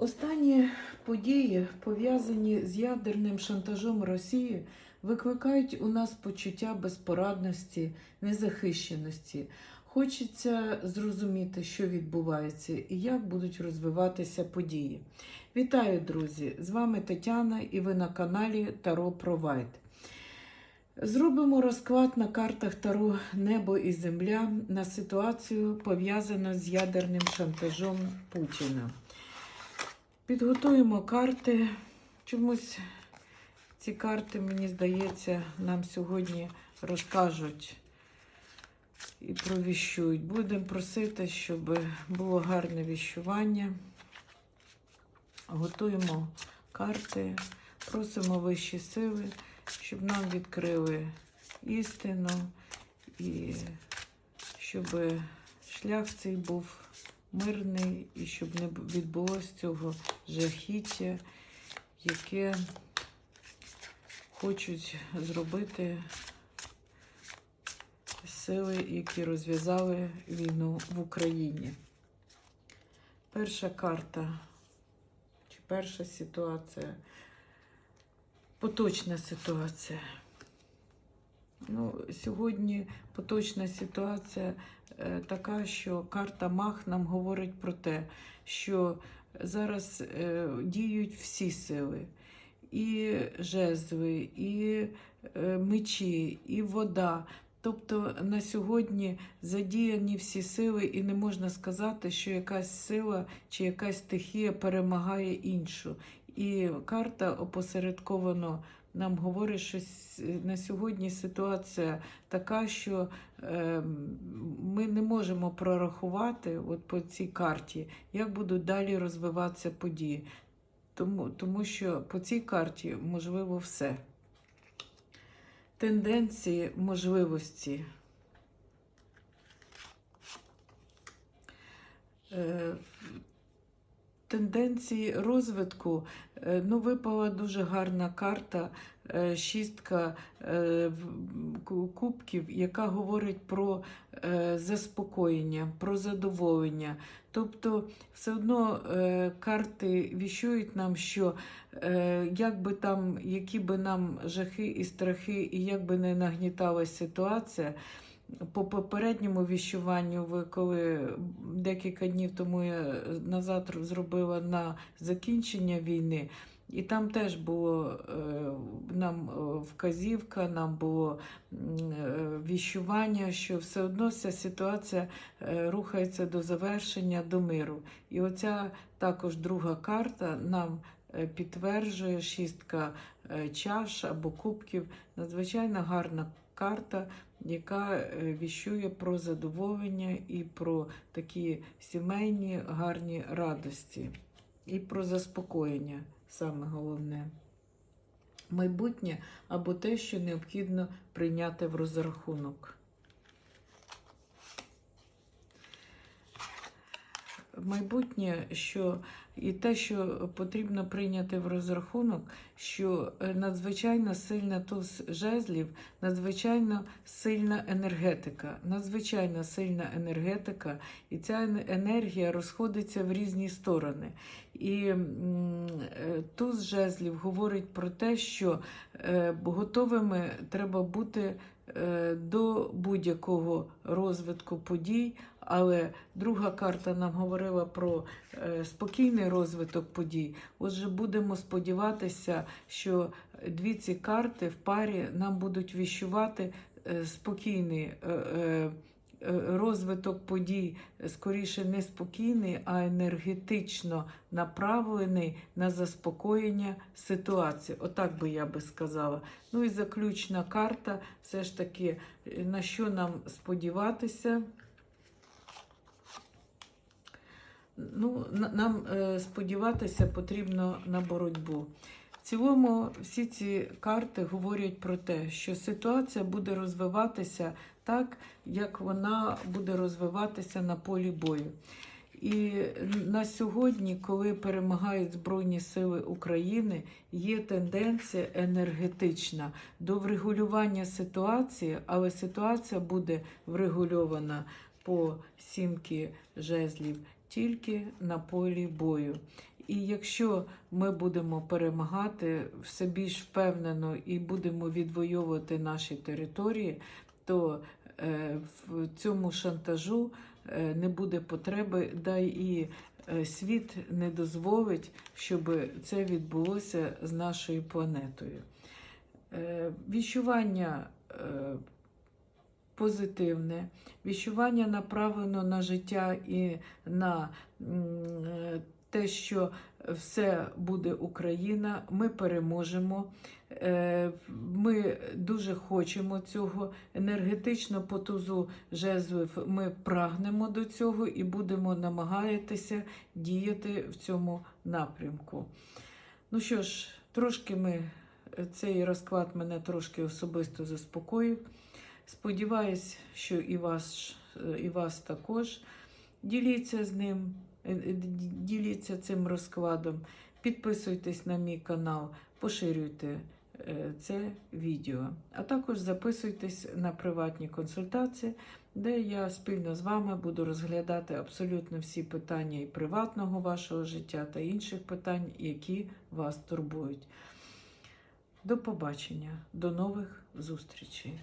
Останні події, пов'язані з ядерним шантажом Росії, викликають у нас почуття безпорадності, незахищеності. Хочеться зрозуміти, що відбувається і як будуть розвиватися події. Вітаю, друзі! З вами Тетяна і ви на каналі Таро Провайд. Зробимо розклад на картах Таро Небо і Земля на ситуацію, пов'язану з ядерним шантажом Путіна. Підготуємо карти. Чомусь ці карти, мені здається, нам сьогодні розкажуть і провіщують. Будемо просити, щоб було гарне віщування. Готуємо карти, просимо вищі сили, щоб нам відкрили істину і щоб шлях цей був мирний і щоб не відбулося цього жахіття, яке хочуть зробити сили, які розв'язали війну в Україні. Перша карта чи перша ситуація, поточна ситуація. Ну, Сьогодні поточна ситуація е, така, що карта Мах нам говорить про те, що зараз е, діють всі сили, і жезли, і е, мечі, і вода. Тобто на сьогодні задіяні всі сили, і не можна сказати, що якась сила чи якась стихія перемагає іншу. І карта опосередковано нам говорить, що на сьогодні ситуація така, що е, ми не можемо прорахувати от по цій карті, як будуть далі розвиватися події. Тому, тому що по цій карті можливо все. Тенденції, можливості. Е, Тенденції розвитку. Е, Ну, випала дуже гарна карта, е, шістка е, кубків, яка говорить про заспокоєння, про задоволення. Тобто, все одно карти віщують нам, що як би там, які би нам жахи і страхи, і як би не нагніталася ситуація. По попередньому віщуванню, ви коли декілька днів тому я назад зробила на закінчення війни, і там теж було е, нам е, вказівка, нам було е, віщування, що все одно ця ситуація рухається до завершення, до миру. І оця також друга карта нам підтверджує шістка чаш або кубків. Надзвичайно гарна карта, яка е, віщує про задоволення і про такі сімейні гарні радості, і про заспокоєння, саме головне. Майбутнє або те, що необхідно прийняти в розрахунок. Майбутнє, що і те, що потрібно прийняти в розрахунок, що е, надзвичайно сильна туз жезлів, надзвичайно сильна енергетика, надзвичайно сильна енергетика, і ця енергія розходиться в різні сторони. І е, туз жезлів говорить про те, що е, готовими треба бути е, до будь-якого розвитку подій. Але друга карта нам говорила про спокійний розвиток подій. Отже, будемо сподіватися, що дві ці карти в парі нам будуть віщувати спокійний розвиток подій, скоріше не спокійний, а енергетично направлений на заспокоєння ситуації. Отак би я би сказала. Ну і заключна карта, все ж таки, е, на що нам сподіватися. Ну, нам е, сподіватися потрібно на боротьбу. В цілому, всі ці карти говорять про те, що ситуація буде розвиватися так, як вона буде розвиватися на полі бою. І на сьогодні, коли перемагають Збройні Сили України, є тенденція енергетична до врегулювання ситуації, але ситуація буде врегульована по сімки жезлів тільки на полі бою. І якщо ми будемо перемагати все більш впевнено і будемо відвоювати наші території, то в цьому шантажу е, не буде потреби, да і е, світ не дозволить, щоб це відбулося з нашою планетою. Е, Віщування е, позитивне, віщування направлено на життя і на е, те, що все буде Україна, ми переможемо. Е, Ми дуже хочемо цього. Енергетично по тузу жезлів ми прагнемо до цього і будемо намагатися діяти в цьому напрямку. Ну що ж, трошки ми цей розклад мене трошки особисто заспокоїв. Сподіваюсь, що і вас, і вас також. Діліться з ним, е, е, діліться цим розкладом, підписуйтесь на мій канал, поширюйте це відео. А також записуйтесь на приватні консультації, де я спільно з вами буду розглядати абсолютно всі питання і приватного вашого життя та інших питань, які вас турбують. До побачення, до нових зустрічей.